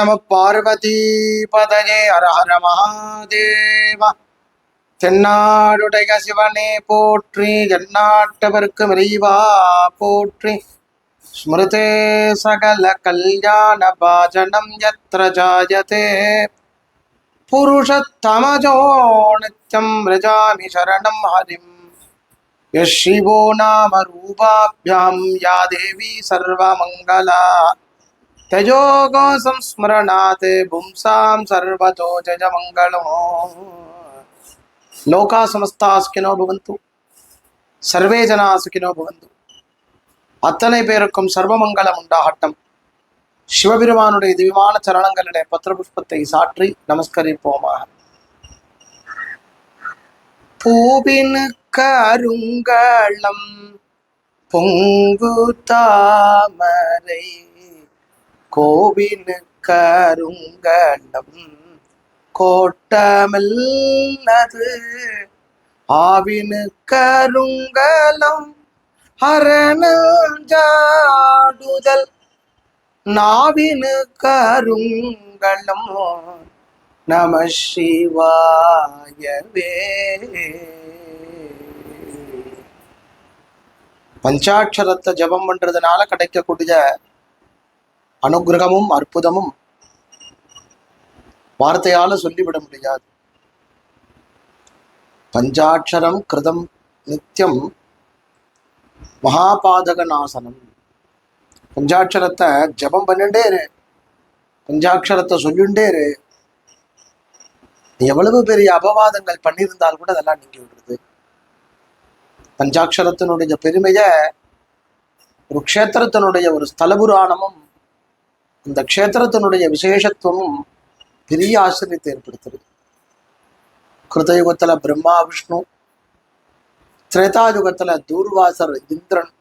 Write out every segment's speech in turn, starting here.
நம பார்வதிபதே அரஹர மகாதேவா தென்னாடுடைய சிவனே போற்றி எந்நாட்டவர்க்கும் இறைவா போற்றி. ஸ்மிருதே சகல கல்யாண பாஜனம் யத்ர ஜாயதே. புருஷத்தமஜோ நித்யம் விரஜாமி சரணம் ஹரிம். யஸ்ரிவோ நாம ரூபாபியாம் யா தேவி சர்வமங்களா. தஜோகோசம் ஸ்மரணாத் பும்சாம் சர்வதோ ஜஜ மங்களமோ. லோகா சமஸ்தா சுகினோ பவந்து. சர்வே ஜனா சுகினோ பவந்து. அத்தனை பேருக்கும் சர்வமங்கலம் உண்டாகட்டம். சிவபெருமானுடைய திவ்யமான சரணங்களிலே பத்திரபுஷ்பத்தை சாற்றி நமஸ்கரிப்போமாக. பூவினு கருங்கலம் பொங்கு தாமரை கோவினு கருங்களம் கோட்டமல்லது. ஆவினு கருங்கலம் அரணாடுதல் நாவினு கருங்கலம் நம சிவாயவே. பஞ்சாட்சரத்தை ஜபம் பண்றதுனால கிடைக்கக்கூடிய அனுகிரகமும் அற்புதமும் வார்த்தையால சொல்லிவிட முடியாது. பஞ்சாட்சரம் கிருதம் நித்தியம் மகாபாதக நாசனம் பஞ்சாட்சரத்தை ஜபம் பண்ணிட்டே இரு. பஞ்சாட்சரத்தை சொல்லிண்டே இரு. எவ்வளவு பெரிய அபவாதங்கள் பண்ணியிருந்தால் கூட அதெல்லாம் நீங்கி விடுறது. பஞ்சாட்சரத்தினுடைய பெருமையை ஒரு க்ஷேத்திரத்தினுடைய ஒரு ஸ்தல புராணமும் இந்த க்ஷேத்திரத்தினுடைய விசேஷத்துவமும் பெரிய ஆச்சரியத்தை ஏற்படுத்துறது. கிருதயுகத்துல பிரம்மா விஷ்ணு திரேதாயுகத்தில் தூர்வாசர் இந்திரன்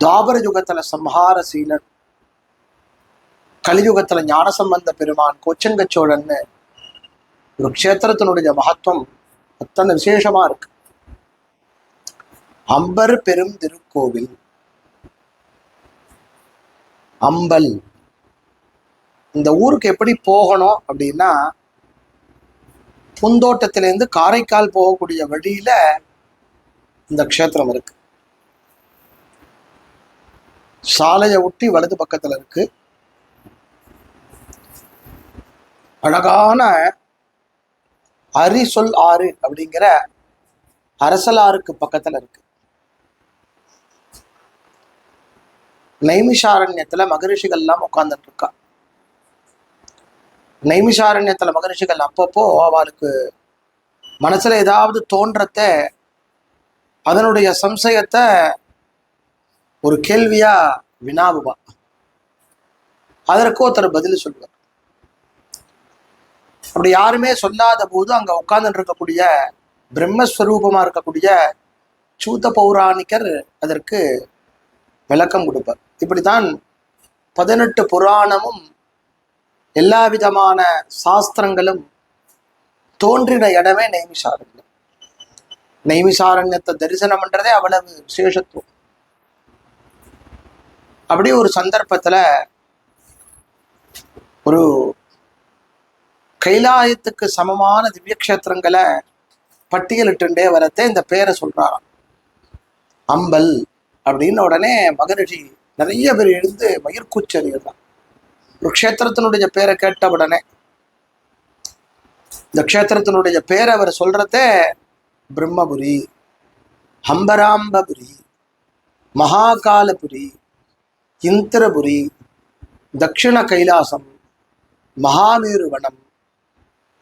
துவாபர யுகத்துல சம்ஹார சீலன் கலியுகத்துல ஞானசம்பந்த பெருமான் கோச்சங்க சோழன்னு ஒரு க்ஷேத்திரத்தினுடைய மகத்துவம் அத்தனை விசேஷமா இருக்கு. அம்பர் பெரும் திருக்கோவில். அம்பல். இந்த ஊருக்கு எப்படி போகணும் அப்படின்னா பூந்தோட்டத்திலேருந்து காரைக்கால் போகக்கூடிய வழியில இந்த க்ஷேத்திரம் இருக்கு. சாலையை ஒட்டி வலது பக்கத்துல இருக்கு. அழகான அரிசொல் ஆறு அப்படிங்கிற அரசலாருக்கு பக்கத்துல இருக்கு. நைமிஷாரண்யத்துல மகரிஷிகள் எல்லாம் உட்கார்ந்துட்டு இருக்கா நைமிஷாரண்யத்துல மகரிஷிகள் அப்பப்போ அவளுக்கு மனசுல ஏதாவது தோன்றத்த அதனுடைய சம்சயத்தை ஒரு கேள்வியா வினாவுவா. அதற்கு ஒருத்தர் பதில் சொல்லுவார். அப்படி யாருமே சொல்லாத போது அங்க உட்கார்ந்துட்டு இருக்கக்கூடிய பிரம்மஸ்வரூபமா இருக்கக்கூடிய சூத பௌராணிகர் அதற்கு விளக்கம் கொடுப்பார். இப்படித்தான் பதினெட்டு புராணமும் எல்லா விதமான சாஸ்திரங்களும் தோன்றின இடமே நைமிசாரண்யம் நைமிசாரண்யத்தை தரிசனம் பண்றதே அவ்வளவு விசேஷத்துவம். அப்படி ஒரு சந்தர்ப்பத்துல ஒரு கைலாயத்துக்கு சமமான திவ்யக்ஷேத்திரங்களை பட்டியலிட்டுண்டே வரத்தே இந்த பேரை சொல்றாராம். அம்பல் அப்படின்னு உடனே மகரிஷி நிறைய பேர் எழுந்து மயிர்கூச்சறியதான் ஒரு க்ஷேத்திரத்தினுடைய பேரை கேட்ட உடனே இந்த க்ஷேத்திரத்தினுடைய பேரை அவர் சொல்றதே பிரம்மபுரி ஹம்பராம்பபுரி மகாகாலபுரி இந்திரபுரி தக்ஷிண கைலாசம் மகாமேருவனம்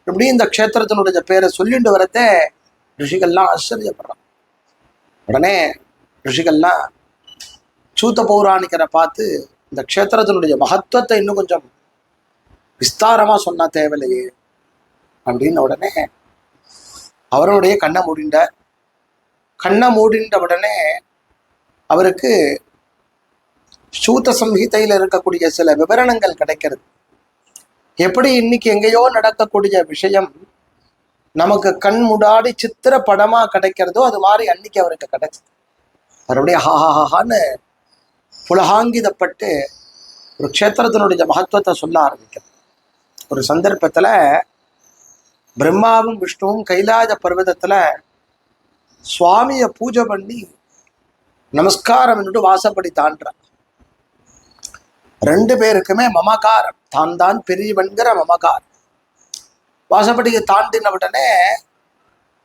இப்படி இந்த க்ஷேத்திரத்தினுடைய பேரை சொல்லிட்டு வரத்தே ரிஷிகள்லாம் ஆச்சரியப்படுறான் உடனே ரிஷிகள்லாம் சூத்த பௌராணிக்கரை பார்த்து இந்த க்ஷேத்திரத்தினுடைய மகத்துவத்தை இன்னும் கொஞ்சம் விஸ்தாரமாக சொன்னா தேவையில்லையே அப்படின்னு உடனே அவருடைய கண்ணை மூடிண்ட கண்ணை மூடின்ற உடனே அவருக்கு சூத்த சம்ஹிதையில் இருக்கக்கூடிய சில விவரணங்கள் கிடைக்கிறது. எப்படி இன்னைக்கு எங்கேயோ நடக்கக்கூடிய விஷயம் நமக்கு கண் முடாடி சித்திர படமாக கிடைக்கிறதோ அது மாதிரி அன்னைக்கு அவருக்கு கிடைச்சது. அவருடைய ஹாஹாஹான்னு புலகாங்கிதப்பட்டு ஒரு க்ஷேத்திரத்தினுடைய மகத்துவத்தை சொல்ல ஆரம்பிக்கும் ஒரு சந்தர்ப்பத்துல பிரம்மாவும் விஷ்ணுவும் கைலாய பர்வதத்தில் சுவாமியை பூஜை பண்ணி நமஸ்காரம் என்று வாசப்படி தாண்டுறான் ரெண்டு பேருக்குமே மமகாரம். தான் தான் பெரியவன்கிற மமகாரம். வாசப்படியை தாண்டின உடனே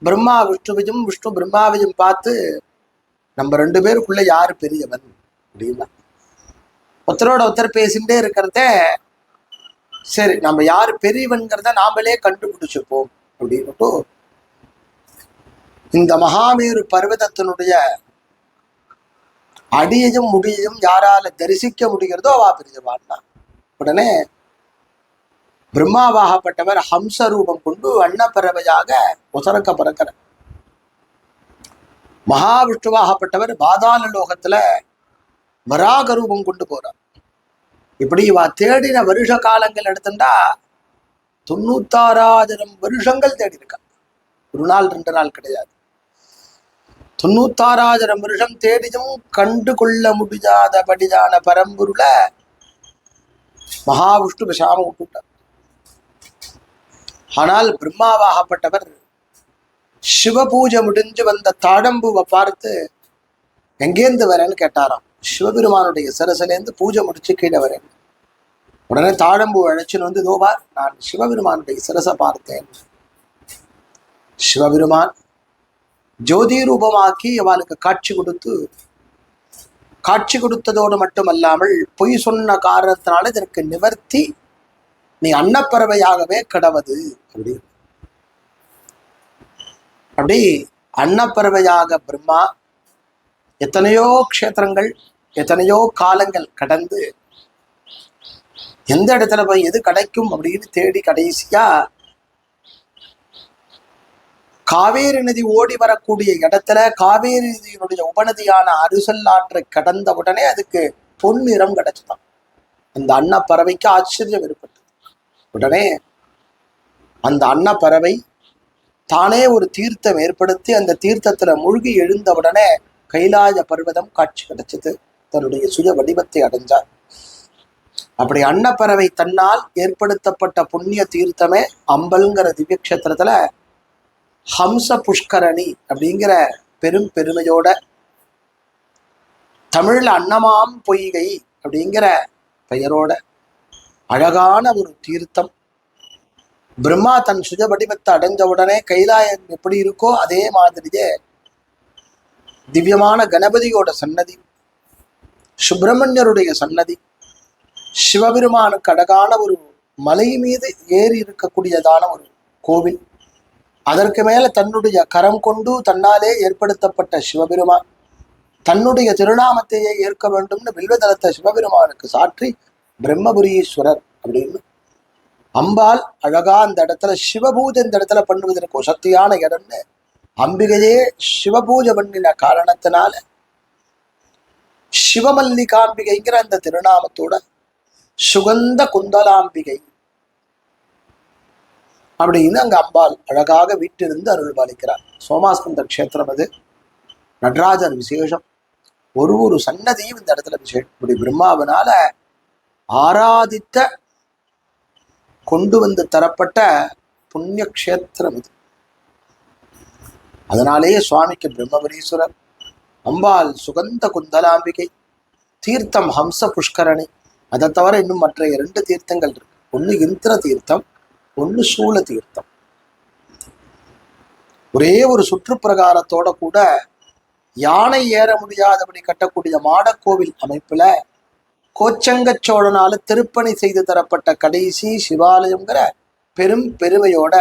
பிரம்மா விஷ்ணுவையும் விஷ்ணு பிரம்மாவையும் பார்த்து நம்ம ரெண்டு பேருக்குள்ள யார் பெரியவன்? அப்படின்னா ஒருத்தரோட ஒருத்தர் பேசிகிட்டே இருக்கிறத சரி நம்ம யார் பெரியவன்கிறத நாமளே கண்டுபிடிச்சுப்போம் அப்படின்னுட்டு இந்த மகாமேரு பர்வதத்தினுடைய அடியையும் முடியையும் யாரால தரிசிக்க முடிகிறதோ அவா பெரியவான்னா உடனே பிரம்மாவாகப்பட்டவர் ஹம்ச ரூபம் கொண்டு அன்னப்பறவையாக உசரக்க பிறக்கிறார். மகாவிஷ்ணுவாகப்பட்டவர் பாதாள லோகத்துல வராக ரூபம் கொண்டு போறார். இப்படி இவா தேடின வருஷ காலங்கள் எடுத்துட்டா தொண்ணூத்தாறாயிரம் வருஷங்கள் தேடி இருக்கா ஒரு நாள் ரெண்டு நாள் கிடையாது. தொண்ணூத்தாறாயிரம் வருஷம் தேடியும் கண்டு கொள்ள முடியாதபடியான பரம்பொருள மகாவிஷ்ணு விஷாம விட்டுட்டார். ஆனால் பிரம்மாவாகப்பட்டவர் சிவ பூஜை முடிஞ்சு வந்த தாடம்புவை பார்த்து எங்கேருந்து வரேன்னு கேட்டாராம். சிவபெருமானுடைய சிரசிலேருந்து பூஜை முடிச்சு கீழே வரேன். உடனே தாழம்பூ அழைச்சின்னு வந்து தோபார் நான் சிவபெருமானுடைய சிரசை பார்த்தேன். சிவபெருமான் ஜோதி ரூபமாக்கி அவளுக்கு காட்சி கொடுத்து காட்சி கொடுத்ததோடு மட்டுமல்லாமல் பொய் சொன்ன காரணத்தினால இதற்கு நிவர்த்தி நீ அன்னப்பறவையாகவே கிடவது அப்படி அப்படி அன்னப்பறவையாக பிரம்மா எத்தனையோ க்ஷேத்திரங்கள் எத்தனையோ காலங்கள் கடந்து எந்த இடத்துல போய் எது கிடைக்கும் அப்படின்னு தேடி கடைசியா காவேரி நதி ஓடி வரக்கூடிய இடத்துல காவேரி நதியினுடைய உபநதியான அரிசல் ஆற்றை கடந்த உடனே அதுக்கு பொன்னிறம் கிடைச்சுதான். அந்த அன்னப்பறவைக்கு ஆச்சரியம் ஏற்பட்டது. உடனே அந்த அன்னப்பறவை தானே ஒரு தீர்த்தம் ஏற்படுத்தி அந்த தீர்த்தத்துல மூழ்கி எழுந்த உடனே கைலாய பர்வதம் காட்சி கிடைச்சது. தன்னுடைய சுய வடிவத்தை அடைஞ்சார் அப்படி அன்னப்பறவை தன்னால் ஏற்படுத்தப்பட்ட புண்ணிய தீர்த்தமே அம்பல்ங்கிற திவ்யக்ஷேத்திரத்துல ஹம்ச புஷ்கரணி அப்படிங்கிற பெரும் பெருமையோட தமிழ்ல அன்னமாம் பொய்கை அப்படிங்கிற பெயரோட அழகான ஒரு தீர்த்தம். பிரம்மா தன் சுஜ வடிவத்தை அடைஞ்ச உடனே கைலாயம் எப்படி இருக்கோ அதே மாதிரியே திவ்யமான கணபதியோட சன்னதி சுப்பிரமணியருடைய சன்னதி. சிவபெருமானுக்கு அழகான ஒரு மலை மீது ஏறி இருக்கக்கூடியதான ஒரு கோவில். அதற்கு மேலே தன்னுடைய கரம் கொண்டு தன்னாலே ஏற்படுத்தப்பட்ட சிவபெருமான். தன்னுடைய திருநாமத்தையே ஏற்க வேண்டும்னு வில்வதளத்தை சிவபெருமானுக்கு சாற்றி பிரம்மபுரீஸ்வரர் அப்படின்னு. அம்பாள் அழகா அந்த இடத்துல சிவபூஜை இந்த இடத்துல பண்ணுவதற்கு சக்தியான இடம்னு. அம்பிகையே சிவபூஜை பண்ணின காரணத்தினால சிவமல்லிகாம்பிகைங்கிற அந்த திருநாமத்தோட சுகந்த குந்தலாம்பிகை. அப்படின்னு அங்க அம்பாள் அழகாக வீட்டிலிருந்து அருள் பாலிக்கிறார் சோமாஸ்கந்த கஷேத்திரம் அது. நடராஜர் விசேஷம். ஒரு ஒரு சன்னதியும் இந்த இடத்துல விசேஷம். இப்படி பிரம்மாவினால ஆராதித்த கொண்டு வந்து தரப்பட்ட புண்ணிய க்ஷேத்திரம் இது. அதனாலேயே சுவாமிக்கு பிரம்மபுரீஸ்வரர் அம்பாள் சுகந்த குந்தலாம்பிகை தீர்த்தம் ஹம்ச புஷ்கரணி. அதை தவிர இன்னும் மற்ற இரண்டு தீர்த்தங்கள் இருக்கு. ஒன்று இந்திர தீர்த்தம் ஒன்று சூழ தீர்த்தம். ஒரே ஒரு சுற்றுப்பிரகாரத்தோட கூட யானை ஏற முடியாதபடி கட்டக்கூடிய மாடக்கோவில் அமைப்புல கோச்சங்க சோழனால திருப்பணி செய்து தரப்பட்ட கடைசி சிவாலயம்ங்கிற பெரும் பெருமையோட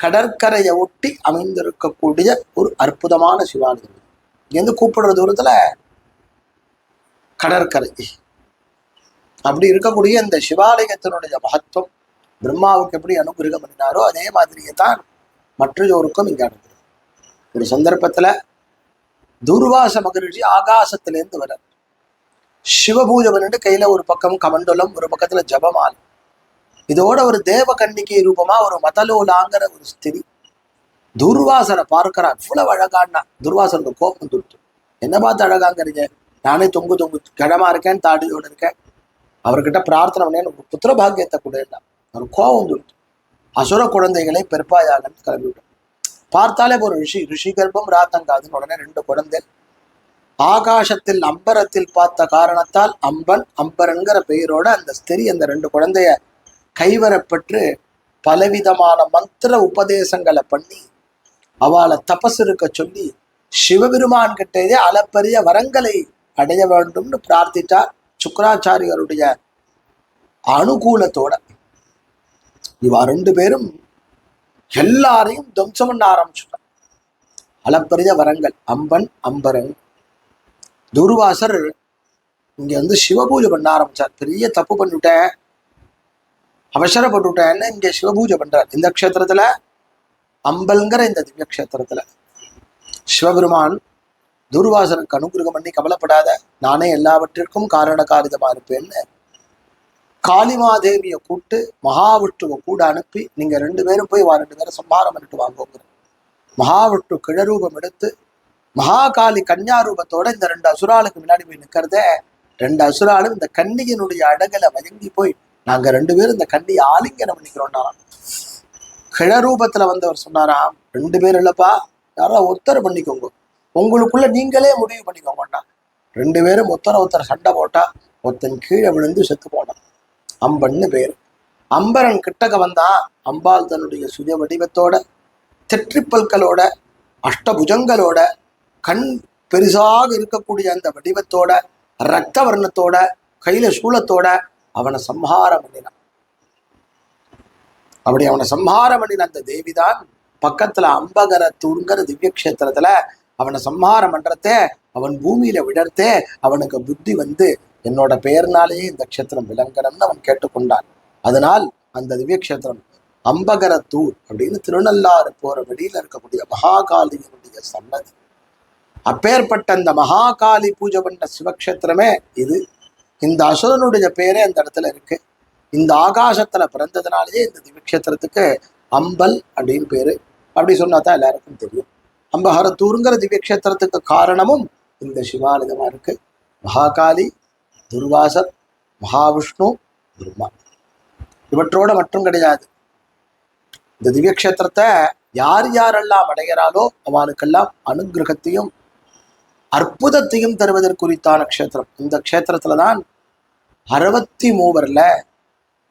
கடற்கரையை ஒட்டி அமைந்திருக்கக்கூடிய ஒரு அற்புதமான சிவாலயம். இங்கேருந்து கூப்பிடுற தூரத்துல கடற்கரை. அப்படி இருக்கக்கூடிய இந்த சிவாலயத்தினுடைய மகத்துவம் பிரம்மாவுக்கு எப்படி அனுகிரகம் பண்ணினாரோ அதே மாதிரியே தான் மற்றொருக்கும் இங்கே அனுகிரகம். ஒரு சந்தர்ப்பத்துல துர்வாச மகிழ்ச்சி ஆகாசத்திலேருந்து வர சிவபூஜை பண்ணிட்டு கையில ஒரு பக்கம் கமண்டலம் ஒரு பக்கத்துல ஜபமால். இதோட ஒரு தேவ கன்னிகை ரூபமா ஒரு மதலோலாங்கிற ஒரு ஸ்திரி துர்வாசரை பார்க்கிறான். இவ்வளவு அழகான்னா துர்வாசனுக்கு கோபம் துருத்து என்ன பார்த்து அழகாங்கிறீங்க? நானே தொங்கு தொங்கு கிழமா இருக்கேன் தாடியோட இருக்கேன். அவர்கிட்ட பிரார்த்தனை பண்ணி எனக்கு ஒரு புத்திர பாக்கியத்தை கொடுன்னா. அவர் கோபம் வந்துடுச்சு அசுர குழந்தைகளை பெருப்பாயாகன்னு கிளம்பிவிட்டார் பார்த்தாலே ஒரு ரிஷி ரிஷி கர்ப்பம் ராத்தங்காதுன்னு உடனே ரெண்டு குழந்தை. ஆகாசத்தில் அம்பரத்தில் பார்த்த காரணத்தால் அம்பன் அம்பருங்கிற பெயரோட அந்த ஸ்திரி அந்த ரெண்டு குழந்தைய கைவரப்பெற்று பலவிதமான மந்திர உபதேசங்களை பண்ணி அவளை தபஸ் இருக்க சொல்லி சிவபெருமான் கிட்டேயே அளப்பரிய வரங்களை அடைய வேண்டும்னு பிரார்த்தித்தார் சுக்கராச்சாரியருடைய அனுகூலத்தோட. இவா ரெண்டு பேரும் எல்லாரையும் துவம்சம் பண்ண ஆரம்பிச்சுட்டார் அளப்பரிய வரங்கள் அம்பன் அம்பரன் துர்வாசர் இங்க வந்து சிவபூஜை பண்ண ஆரம்பிச்சார். பெரிய தப்பு பண்ணிவிட்டேன் அவசரப்பட்டுவிட்டேன்னு இங்க சிவபூஜை பண்றார். இந்த க்ஷேத்திரத்துல அம்பல்ங்கிற இந்த திவ்ய கஷேத்திரத்துல சிவபெருமான் துர்வாசனுக்கு அனுகிரகம் பண்ணி கவலைப்படாத நானே எல்லாவற்றிற்கும் காரண காரிதமா இருப்பேன்னு காளிமாதேவியை கூப்பிட்டு மகாவிஷ்ணுவை கூட அனுப்பி நீங்க ரெண்டு பேரும் போய் வா ரெண்டு பேரும் சம்பாரம் பண்ணிட்டு வாங்குங்கிற மகாவிஷ்ணு கிழரூபம் எடுத்து மகாகாளி கன்யா ரூபத்தோட இந்த ரெண்டு அசுராளுக்கு முன்னாடி போய் நிற்கிறத ரெண்டு அசுராலும் இந்த கன்னியினுடைய அடகலை வயங்கி போய் நாங்க ரெண்டு பேரும் இந்த கன்னியை ஆலிங்கனம் பண்ணிக்கிறோம்னாராம். கிழரூபத்துல வந்தவர் சொன்னாராம் ரெண்டு பேர் இல்லப்பா யாரா ஒத்தர் பண்ணிக்கோங்க. உங்களுக்குள்ள நீங்களே முடிவு பண்ணிக்கோங்கண்ணா. ரெண்டு பேரும் ஒத்தர ஒருத்தர் சண்டை போட்டா ஒருத்தன் கீழே விழுந்து செத்து போனான். அம்பன்னு பேர். அம்பரன் கிட்டக்க வந்தான் அம்பாள் தன்னுடைய சுய வடிவத்தோட தெற்றிப்பல்களோட அஷ்டபுஜங்களோட கண் பெருசாக இருக்கக்கூடிய அந்த வடிவத்தோட ரத்த வர்ணத்தோட கையில சூளத்தோட அவனை சம்ஹாரம் பண்ணினான். அப்படி அவனை சம்ஹாரம் பண்ணின அந்த தேவிதான் பக்கத்துல அம்பகரத்தூருங்கிற திவ்ய கஷேத்திரத்துல அவனை சம்ஹாரம் பண்றதே அவன் பூமியில விடர்த்தே அவனுக்கு புத்தி வந்து என்னோட பெயர்னாலேயே இந்த க்ஷேத்திரம் விளங்கணும்னு அவன் கேட்டுக்கொண்டான். அதனால் அந்த திவ்ய கஷேத்திரம் அம்பகரத்தூர் அப்படின்னு திருநள்ளாறு போற வெளியில இருக்கக்கூடிய மகாகாலியினுடைய சன்னதி. அப்பேற்பட்ட அந்த மகாகாளி பூஜை பண்ண சிவக்ஷேத்திரமே இது. இந்த அசுரனுடைய பேரே அந்த இடத்துல இருக்கு. இந்த ஆகாசத்துல பிறந்ததுனாலேயே இந்த திவ்யக்ஷேத்திரத்துக்கு அம்பல் அப்படின்னு பேரு. அப்படி சொன்னா தான் எல்லாருக்கும் தெரியும். அம்பஹரத்தூருங்கிற திவ்யக்ஷேத்திரத்துக்கு காரணமும் இந்த சிவானிதமா இருக்கு. மகாகாளி துர்வாசர் மகாவிஷ்ணு பிரம்மா. இவற்றோட மட்டும் கிடையாது. இந்த திவ்யக்ஷேத்திரத்தை யார் யாரெல்லாம் அடைகிறாலோ அவனுக்கெல்லாம் அனுகிரகத்தையும் அற்புதத்தையும் தருவதற்குறித்தான க்ஷேத்திரம். இந்த க்ஷேத்திரத்துல தான் அறுபத்தி மூவர்ல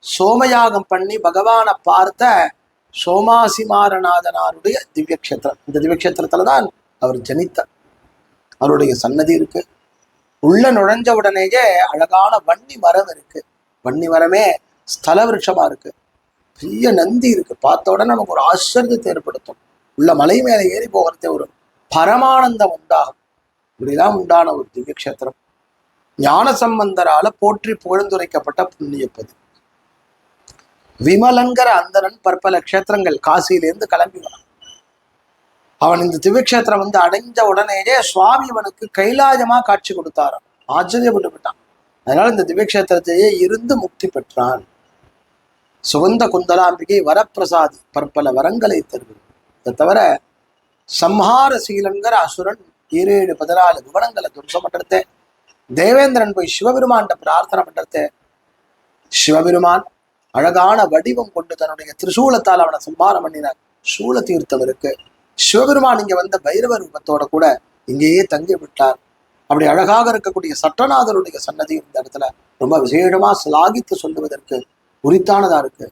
சோமயாகம் பண்ணி பகவானை பார்த்த சோமாசிமாரநாதனாருடைய திவ்யக்ஷேத்திரம். இந்த திவ்யக்ஷேத்திரத்துல தான் அவர் ஜனித்தார். அவருடைய சன்னதி இருக்கு. உள்ள நுழைஞ்ச உடனேயே அழகான வன்னி மரம் இருக்கு. வன்னி மரமே ஸ்தல விருட்சமா இருக்கு. பெரிய நந்தி இருக்கு. பார்த்த உடனே நமக்கு ஒரு ஆச்சரியத்தை ஏற்படுத்தும். உள்ள மலை மேலே ஏறி போகிறதே ஒரு பரமானந்தம் உண்டாகும். இப்படிதான் உண்டான ஒரு திவ்யக்ஷேத்திரம். ஞான சம்பந்தரால போற்றி புகழ்ந்துரைக்கப்பட்ட புண்ணியப்பது. விமலன்கிற அந்தரன் பற்பல க்ஷேத்திரங்கள் காசியிலேருந்து கிளம்பி வரான். அவன் இந்த திவ்யக்ஷேத்திரம் வந்து அடைஞ்ச உடனேயே சுவாமி அவனுக்கு கைலாயமா காட்சி கொடுத்தாரான் ஆச்சரியப்பட்டு விட்டான். அதனால இந்த திவ்யக்ஷேத்திரத்தையே இருந்து முக்தி பெற்றான். சுகந்த குந்தலாம்பிகை வரப்பிரசாதி பற்பல வரங்களை தருவது இதை தவிர சம்ஹார சீலங்கிற அசுரன் ஈரேழு பதினாலு விவரங்களை துவம்சம் பண்றதே. தேவேந்திரன் போய் சிவபெருமான்கிட்ட பிரார்த்தனை பண்றதே. சிவபெருமான் அழகான வடிவம் கொண்டு தன்னுடைய திருசூலத்தால் அவனை சம்ஹாரம் பண்ணினார். சூல தீர்த்தவருக்கு சிவபெருமான் இங்க வந்த பைரவ ரூபத்தோட கூட இங்கேயே தங்கி விட்டார். அப்படி அழகாக இருக்கக்கூடிய சட்டநாதருடைய சன்னதி இந்த இடத்துல ரொம்ப விசேஷமா சிலாகித்து சொல்லுவதற்கு உரித்தானதா இருக்கு.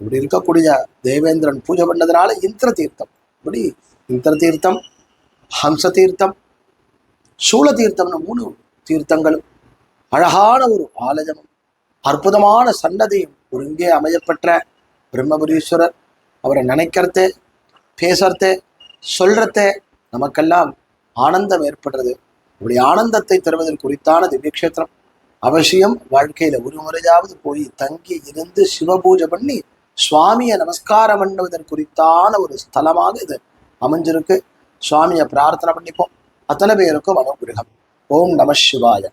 இப்படி இருக்கக்கூடிய தேவேந்திரன் பூஜை பண்ணதுனால இந்திர தீர்த்தம். இப்படி இந்திர தீர்த்தம் ஹம்ச தீர்த்தம் சூழ தீர்த்தம்னு மூணு தீர்த்தங்களும் அழகான ஒரு ஆலயமும் அற்புதமான சன்னதியும் ஒருங்கே அமையப்பெற்ற பிரம்மபுரீஸ்வரர் அவரை நினைக்கிறதே பேசுறதே சொல்றதே நமக்கெல்லாம் ஆனந்தம் ஏற்படுறது. இப்படி ஆனந்தத்தை தருவதில் குறித்தான திவ்யக்ஷேத்திரம். அவசியம் வாழ்க்கையில ஒரு முறையாவது போய் தங்கி இருந்து சிவபூஜை பண்ணி சுவாமியை நமஸ்காரம் பண்ணுவதன் குறித்தான ஒரு ஸ்தலமாக இது அமைஞ்சிருக்கு. சுவாமியை பிரார்த்தனை பண்ணிப்போம். அத்தனை பேருக்கும் அனுகிரகம். ஓம் நம சிவாய.